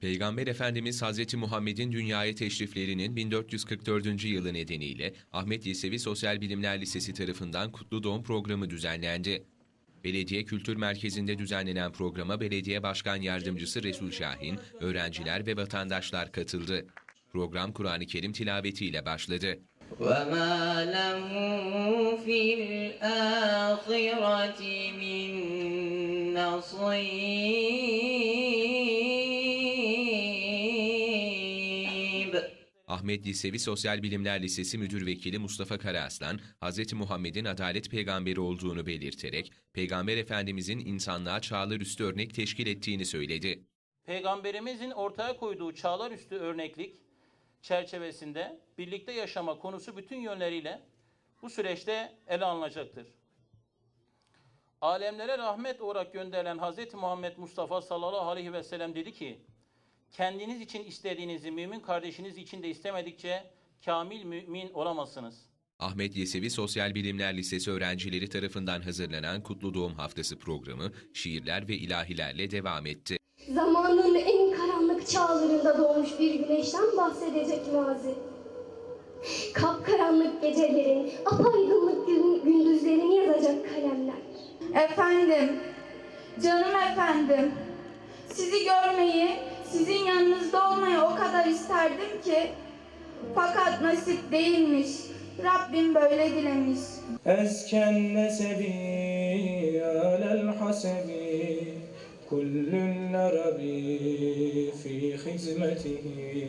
Peygamber Efendimiz Hazreti Muhammed'in dünyaya teşriflerinin 1444. yılı nedeniyle Ahmet Yesevi Sosyal Bilimler Lisesi tarafından Kutlu Doğum Programı düzenlendi. Belediye Kültür Merkezi'nde düzenlenen programa Belediye Başkan Yardımcısı Resul Şahin, öğrenciler ve vatandaşlar katıldı. Program Kur'an-ı Kerim tilavetiyle başladı. وما له في الآخرة من نصيب Ahmet Yesevi Sosyal Bilimler Lisesi Müdür Vekili Mustafa Karaaslan, Hz. Muhammed'in adalet peygamberi olduğunu belirterek, Peygamber Efendimizin insanlığa çağlar üstü örnek teşkil ettiğini söyledi. Peygamberimizin ortaya koyduğu çağlar üstü örneklik çerçevesinde birlikte yaşama konusu bütün yönleriyle bu süreçte ele alınacaktır. Alemlere rahmet olarak gönderilen Hz. Muhammed Mustafa sallallahu aleyhi ve sellem dedi ki, kendiniz için istediğinizi mümin kardeşiniz için de istemedikçe kamil mümin olamazsınız. Ahmet Yesevi Sosyal Bilimler Lisesi öğrencileri tarafından hazırlanan Kutlu Doğum Haftası programı, şiirler ve ilahilerle devam etti. Zamanın en karanlık çağlarında doğmuş bir güneşten bahsedecek mazi. Kapkaranlık gecelerin, apaydınlık gün, gündüzlerini yazacak kalemler. Efendim, canım efendim, sizi görmeyi, sizin yanınızda olmayı o kadar isterdim ki fakat nasip değilmiş. Rabbim böyle dilemiş. Esken nesebi alel hasebi kullun rabi fi hizmetihi